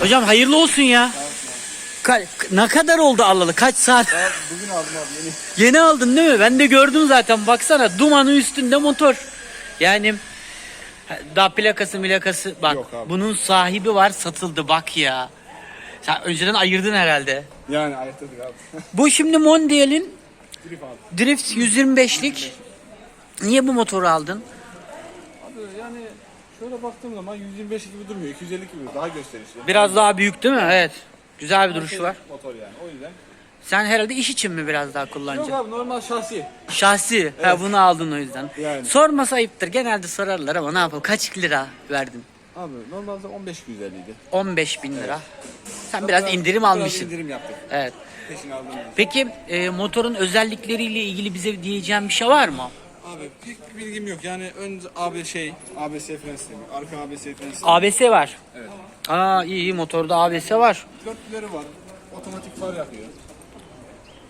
Hocam hayırlı olsun ya. Ka- ne kadar oldu alalı? Kaç saat? Bugün aldım abi yeni. Yeni aldın değil mi? Ben de gördüm zaten. Baksana dumanı üstünde motor. Yani daha plakası milakası bak. Yok abi. Bunun sahibi var satıldı bak ya. Sen önceden ayırdın herhalde. Yani ayaktadık abi. Bu şimdi Mondial'in Grip abi. Drift 125'lik. Niye bu motoru aldın? Abi yani şöyle baktığım zaman 125 gibi durmuyor. 250 gibi daha gösterişli. Biraz daha büyük değil mi? Evet. Güzel bir duruşu var. Motor yani o yüzden. Sen herhalde iş için mi biraz daha Yok kullanacaksın? abi normal şahsi. Şahsi. Ha, bunu aldın o yüzden. Yani. Sorması ayıptır. Genelde sorarlar ama ne yapalım? Kaç lira verdin? Abi normalde 15 güzelliydi. 15 bin lira. Sen biraz indirim almışsın. Biraz indirim yaptık. Evet. Peşini aldım. yani. Peki e, motorun özellikleriyle ilgili bize diyeceğim bir şey var mı? Abi pek bilgim yok. Yani ön AB şey ABS fren sistemi, arka ABS fren sistemi. ABS var. Evet. Aa iyi iyi motorda ABS var. Dörtlüleri var. Otomatik far yapıyor.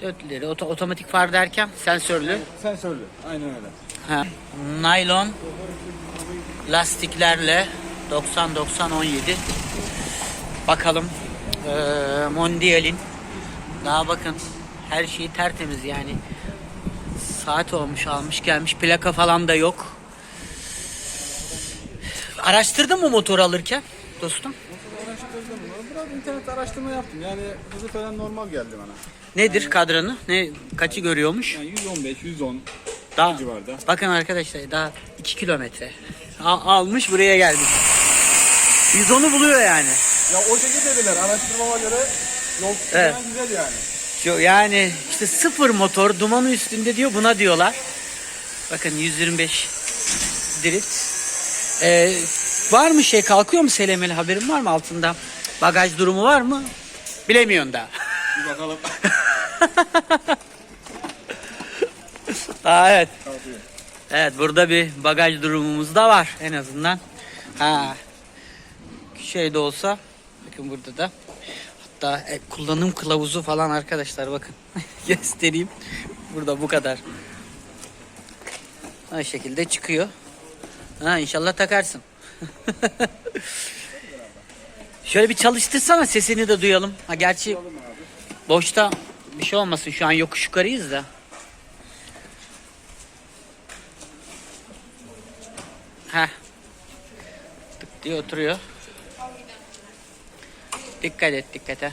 Dörtlüleri oto- otomatik far derken sensörlü. Sensörlü. Aynen öyle. Ha. Naylon lastiklerle 90 90 17. Bakalım ee, Mondial'in daha bakın her şeyi tertemiz yani. Saat olmuş almış gelmiş plaka falan da yok. Araştırdın mı motor alırken dostum? Araştırdım. Biraz internet araştırma yaptım. Yani hızı falan normal geldi bana. Nedir kadranı? Ne kaçı görüyormuş? Yani 115, 110 Daha civarda. Bakın arkadaşlar daha 2 kilometre. Al- almış buraya gelmiş. 110'u buluyor yani. Ya o şekilde dediler. Araştırmama göre yol Evet. güzel yani. Yani işte sıfır motor dumanı üstünde diyor buna diyorlar. Bakın 125 drift. Ee, var mı şey kalkıyor mu selemeli haberin var mı altında? Bagaj durumu var mı? Bilemiyorsun da. Bir bakalım. Aa, evet. Kalkıyor. Evet burada bir bagaj durumumuz da var en azından. Ha. Şey de olsa bakın burada da hatta e, kullanım kılavuzu falan arkadaşlar bakın göstereyim. Burada bu kadar. O şekilde çıkıyor. Ha inşallah takarsın. Şöyle bir çalıştırsana sesini de duyalım. Ha gerçi boşta bir şey olmasın şu an yokuş yukarıyız da. Heh. Tık diye oturuyor. Dikkat et dikkate.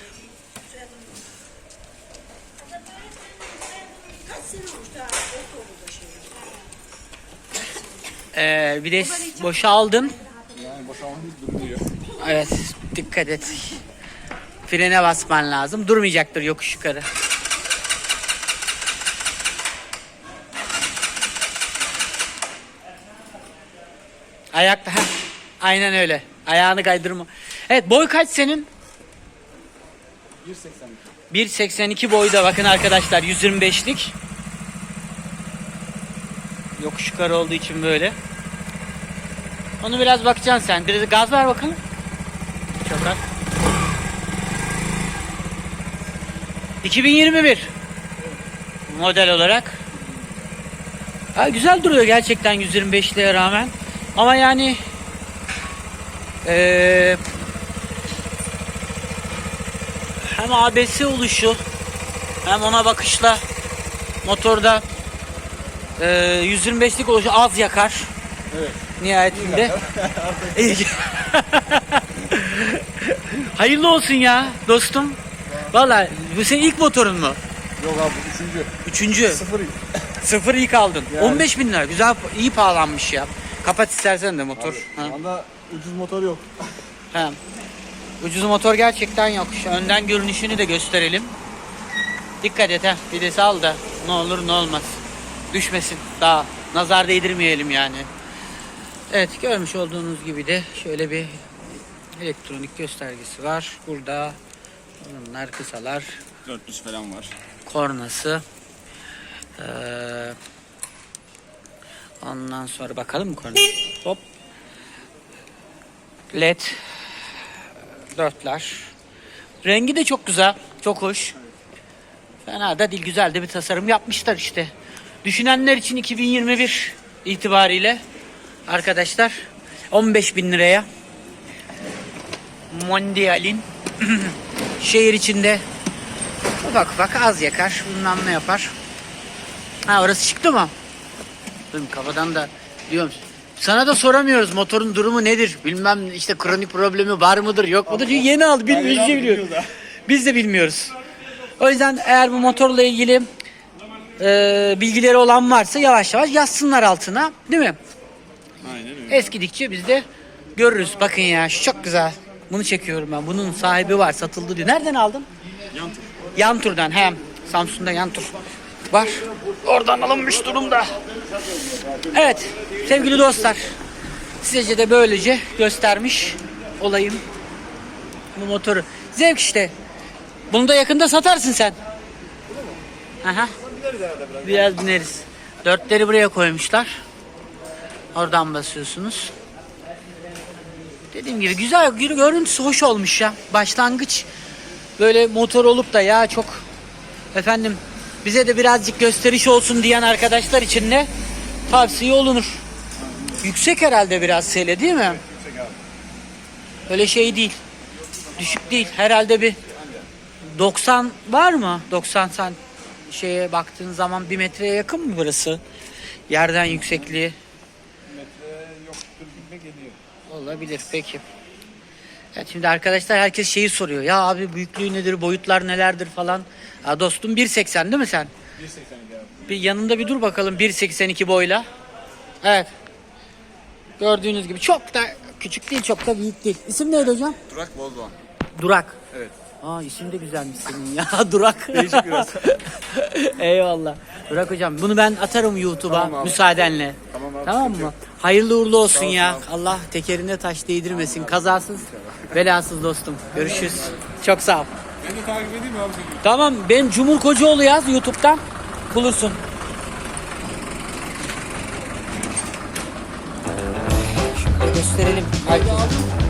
Ee, bir de boşa aldın. Yani durmuyor. Evet dikkat et. Frene basman lazım. Durmayacaktır yokuş yukarı. Ayakta. Aynen öyle. Ayağını kaydırma. Evet boy kaç senin? 1.82. 1.82 boyda bakın arkadaşlar 125'lik. Yokuş yukarı olduğu için böyle. Onu biraz bakacaksın sen. Biraz gaz ver bakalım. Çok az. 2021 model olarak. Ha, güzel duruyor gerçekten 125'liğe rağmen. Ama yani eee hem ABS oluşu hem ona bakışla motorda e, 125'lik oluşu az yakar. Evet. Nihayetinde. İyi. Hayırlı olsun ya dostum. Valla bu senin ilk motorun mu? Yok abi üçüncü. Üçüncü. Sıfır. Sıfır ilk aldın. Yani. 15 bin lira. Güzel, iyi pahalanmış ya. Kapat istersen de motor. Abi. Şu anda ucuz motor yok. Ha. Ucuz motor gerçekten yok. Şu önden görünüşünü de gösterelim. Dikkat et ha. Bir de sal da ne olur ne olmaz. Düşmesin. Daha nazar değdirmeyelim yani. Evet görmüş olduğunuz gibi de şöyle bir elektronik göstergesi var. Burada bunlar kısalar. 400 falan var. Kornası. Ee, ondan sonra bakalım mı korna? Hop. LED dörtler. Rengi de çok güzel. Çok hoş. Fena da değil. Güzel de bir tasarım yapmışlar işte. Düşünenler için 2021 itibariyle arkadaşlar 15 bin liraya Mondial'in şehir içinde ufak ufak az yakar. Bundan ne yapar? Ha orası çıktı mı? Dur kafadan da diyorum. Sana da soramıyoruz motorun durumu nedir? Bilmem işte kronik problemi var mıdır yok mudur? Çünkü yeni aldı bilmiyoruz. hiçbir şey biliyoruz. Biz de bilmiyoruz. O yüzden eğer bu motorla ilgili e, bilgileri olan varsa yavaş yavaş yazsınlar altına. Değil mi? Aynen öyle. Eskidikçe biz de görürüz. Bakın ya şu çok güzel. Bunu çekiyorum ben. Bunun sahibi var satıldı diyor. Nereden aldın? Yan tur. Yan turdan hem Samsun'da yan tur var. Oradan alınmış durumda. Evet sevgili dostlar. Sizce de böylece göstermiş olayım bu motoru. Zevk işte. Bunu da yakında satarsın sen. Aha. Biraz bineriz. Dörtleri buraya koymuşlar. Oradan basıyorsunuz. Dediğim gibi güzel gör- görüntüsü hoş olmuş ya. Başlangıç böyle motor olup da ya çok efendim bize de birazcık gösteriş olsun diyen arkadaşlar için de tavsiye olunur. Yüksek herhalde biraz sele değil mi? Öyle şey değil. Düşük değil. Herhalde bir 90 var mı? 90 sen şeye baktığın zaman bir metreye yakın mı burası? Yerden yüksekliği. Metre yoktur gitme geliyor. Olabilir peki. Evet, şimdi arkadaşlar herkes şeyi soruyor. Ya abi büyüklüğü nedir, boyutlar nelerdir falan. Ya dostum 1.80 değil mi sen? 1.82 abi. Bir yanında bir dur bakalım 1.82 boyla. Evet. Gördüğünüz gibi çok da küçük değil, çok da büyük değil. İsim neydi hocam? Durak Volvo. Durak. Evet. Aa isim de güzelmiş senin ya. Durak. Değişik biraz. Eyvallah. Durak hocam bunu ben atarım YouTube'a Tamam abi. müsaadenle. Tamam abi, Tamam sıkıntı mı? Hayırlı uğurlu olsun ol, ya. Allah tekerine taş değdirmesin. Kazasız, belasız dostum. Görüşürüz. Çok sağ ol. Ben de takip edeyim mi abi seni? Tamam ben Cumhur Kocaoğlu yaz YouTube'dan bulursun. Şöyle gösterelim. Herkese.